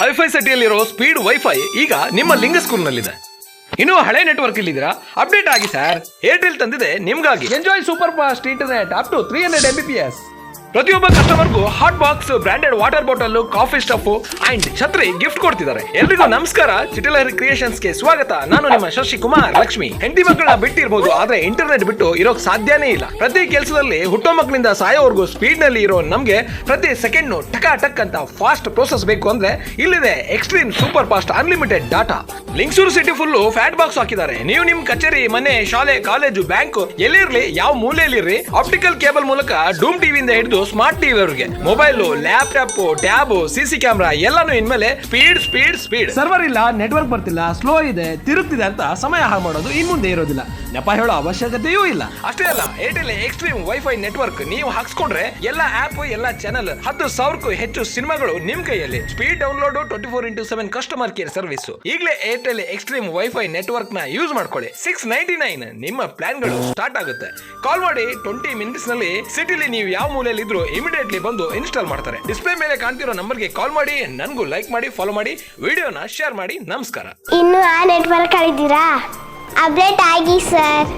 Hi fi ಸಿಟಿಯಲ್ಲಿರೋ speed wifi ಈಗ ನಿಮ್ಮ ಲಿಂಗ ಲಿಂಗಸ್ಕೂಲ್ನಲ್ಲಿದೆ ಇನ್ನು ಹಳೆ ನೆಟ್ವರ್ಕ್ ಇಲ್ಲಿದ್ದೀರಾ? ಅಪ್ಡೇಟ್ ಆಗಿ ಸರ್. ಏರ್ಟೆಲ್ ತಂದಿದೆ ನಿಮ್ಗಾಗಿ. Enjoy super fast internet up to three hundred M B P S ಪ್ರತಿಯೊಬ್ಬ ಕಸ್ಟಮರ್ಗೂ hot box branded water bottle coffee stuff and ಛತ್ರಿ ಗಿಫ್ಟ್ ಕೊಡ್ತಿದ್ದಾರೆ. ಎಲ್ರಿಗೂ ನಮಸ್ಕಾರ. ಚಿಟಿಲಹರಿ ಕ್ರಿಯೇಷನ್ಸ್ಗೆ ಸ್ವಾಗತ. ನಾನು ನಿಮ್ಮ ಶಶಿ ಕುಮಾರ್ ಲಕ್ಷ್ಮಿ. ಹೆಂಡತಿ ಮಕ್ಕಳ ಬಿಟ್ಟಿರ್ಬೋದು, ಆದ್ರೆ ಇಂಟರ್ನೆಟ್ ಬಿಟ್ಟು ಇರೋಕ್ ಸಾಧ್ಯನೇ ಇಲ್ಲ. ಪ್ರತಿ ಕೆಲಸದಲ್ಲಿ ಹುಟ್ಟೋ ಮಕ್ಕಳಿಂದ ಸಾಯೋವರೆಗೂ ಸ್ಪೀಡ್ನಲ್ಲಿ ಇರೋ ನಮ್ಗೆ ಪ್ರತಿ ಸೆಕೆಂಡ್ ಟಕ ಟಕ್ ಅಂತ ಫಾಸ್ಟ್ ಪ್ರೋಸೆಸ್ ಬೇಕು ಅಂದ್ರೆ ಇಲ್ಲಿದೆ extreme super fast unlimited data Lingsugur city full fat box ಹಾಕಿದ್ದಾರೆ. ನೀವು ನಿಮ್ ಕಚೇರಿ, ಮನೆ, ಶಾಲೆ ಕಾಲೇಜು ಬ್ಯಾಂಕ್ ಎಲ್ಲಿರ್ಲಿ, ಯಾವ ಮೂಲೆಯಲ್ಲಿರ್ರಿ ಆಪ್ಟಿಕಲ್ ಕೇಬಲ್ ಮೂಲಕ ಡೂಮ್ ಟಿವಿಯಿಂದ ಹಿಡಿದು ಸ್ಮಾರ್ಟ್ ಟಿವಿ ಅವರಿಗೆ. Mobile laptop tab CC camera ಎಲ್ಲಾನು ಇನ್ಮೇಲೆ ಸ್ಪೀಡ್ ಸ್ಪೀಡ್ ಸ್ಪೀಡ್ ಸರ್ವರ್ ಇಲ್ಲ ನೆಟ್ವರ್ಕ್ ಬರ್ತಿಲ್ಲ ಸ್ಲೋ ಇದೆ ತಿರುಗ್ತಿದೆ ಅಂತ ಸಮಯ ಹಾಳು ಮಾಡೋದು ಇನ್ ಮುಂದೆ ಇರೋದಿಲ್ಲ. ನೆಪ ಹೇಳೋ ಅವಶ್ಯಕತೆಯೂ ಇಲ್ಲ. ಅಷ್ಟೇ ಅಲ್ಲ ಏರ್ಟೆಲ್ ಎಕ್ಸ್ಟ್ರೀಮ್ ವೈಫೈ ನೆಟ್ವರ್ಕ್ ನೀವು ಹಾಕ್ಸ್ಕೊಂಡ್ರೆ ಎಲ್ಲ ಆಪ್ ಎಲ್ಲ ಚಾನಲ್ ಹತ್ತು ಸಾವಿರಕ್ಕೂ ಹೆಚ್ಚು ಸಿನಿಮಾಗಳು ನಿಮ್ ಕೈಯಲ್ಲಿ. Speed download twenty four into seven customer care service ಈಗಲೇ ಏರ್ಟೆಲ್ ಎಕ್ಸ್ಟ್ರೀಮ್ ವೈಫೈ ನೆಟ್ವರ್ಕ್ನ ಯೂಸ್ ಮಾಡ್ಕೊಳ್ಳಿ. ಸಿಕ್ಸ್ ನೈಂಟಿ ನೈನ್ ನಿಮ್ಮ ಪ್ಲಾನ್ಗಳು ಸ್ಟಾರ್ಟ್ ಆಗುತ್ತೆ. ಕಾಲ್ ಮಾಡಿ ಟ್ವೆಂಟಿ ಮಿನಿಟ್ಸ್ನಲ್ಲಿ ಸಿಟಿಲಿ ನೀವು ಯಾವ ಮೂಲೆಯಲ್ಲಿ ಇದ್ರು ಇಮಿಡಿಯೇಟ್ಲಿ ಬಂದು ಇನ್ಸ್ಟಾಲ್ ಮಾಡ್ತಾರೆ. ಡಿಸ್ಪ್ಲೇ ಮೇಲೆ ಕಾಣ್ತಿರೋ ನಂಬರ್ಗೆ ಕಾಲ್ ಮಾಡಿ, ನನಗೂ ಲೈಕ್ ಮಾಡಿ ಫಾಲೋ ಮಾಡಿ ವಿಡಿಯೋನ ಶೇರ್ ಮಾಡಿ, ನಮಸ್ಕಾರ. ಇನ್ನು ಆ ನೆಟ್ವರ್ಕ್ ಕಳಿದಿರಾ ಅಪ್ಡೇಟ್ ಆಗಿ ಸರ್